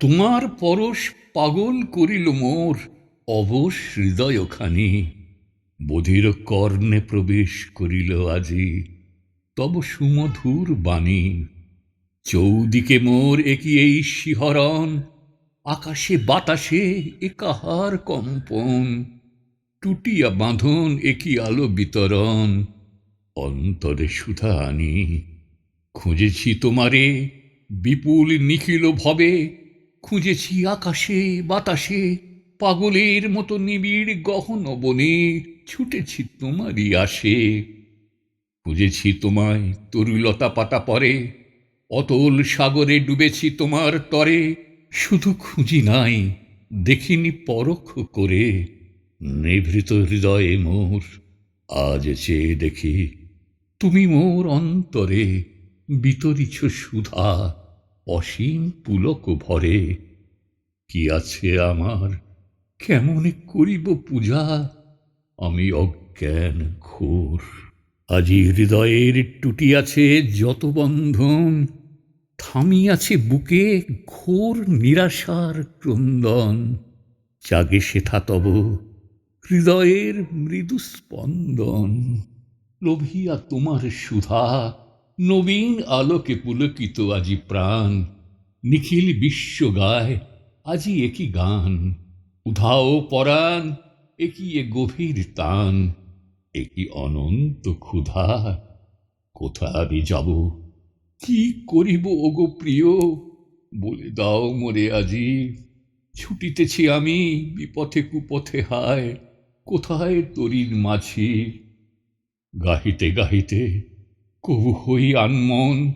তোমার পরশ পাগল করিল মোর অবশ হৃদয়খানি বধির কর্ণে প্রবেশ করিল আজি, তব সুমধুর বাণী। চৌদিকে মোর একই এই শিহরণ, আকাশে বাতাসে একাহার কম্পন। টুটিয়া বাঁধন একই আলো বিতরণ, অন্তরে সুধা আনি খুঁজেছি তোমারে, বিপুল নিখিল ভবে খুঁজেছি আকাশে, বাতাসে, পাগলের মতো নিবিড় গহন বনে ছুটেছি তোমারই আসে। খুঁজেছি তোমায়, তরুলতা পাতা পরে, অতল সাগরে ডুবেছি তোমার তরে, শুধু খুঁজি নাই, দেখিনি পরখ করে। নিভৃত হৃদয়ে মোর, আজ চেয়ে দেখি, তুমি মোর অন্তরে, বিতরিছ সুধা। অসীম পুলক ভরে। কি আছে আমার? কেমন করিব পূজা? আমি অজ্ঞান ঘোর। আজি হৃদয়ের টুটিয়াছে যত বন্ধন। থামিয়াছে বুকে ঘোর নিরাশার ক্রন্দন। জাগে সেথা তব হৃদয়ের মৃদু স্পন্দন লোভিয়া তোমার সুধা নবীন আলোকে পুলকিত আজি প্রাণ। নিখিল বিশ্ব গায়, আজি একই গান? উধাও পরাণ একই এ গভীর তান? একই অনন্ত ক্ষুধা? কোথা আমি যাব? কি করিব ওগো প্রিয়? বলে দাও মোরে আজি। ছুটিতেছি আমি, বিপথে কুপথে হায়, কোথায় তরির মাঝি? গাহিতে গাহিতে কবু হই আনমন,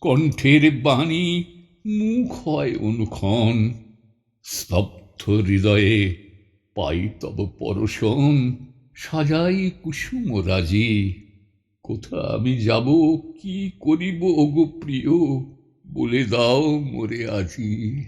কণ্ঠের বাণী, মুখ হয় অনুক্ষণ। স্তব্ধ হৃদয়ে পাই তব পরশন, সাজাই কুসুম রাজি। কোথা আমি যাব, কি করিব ওগো প্রিয়, বলে দাও মোরে আজি।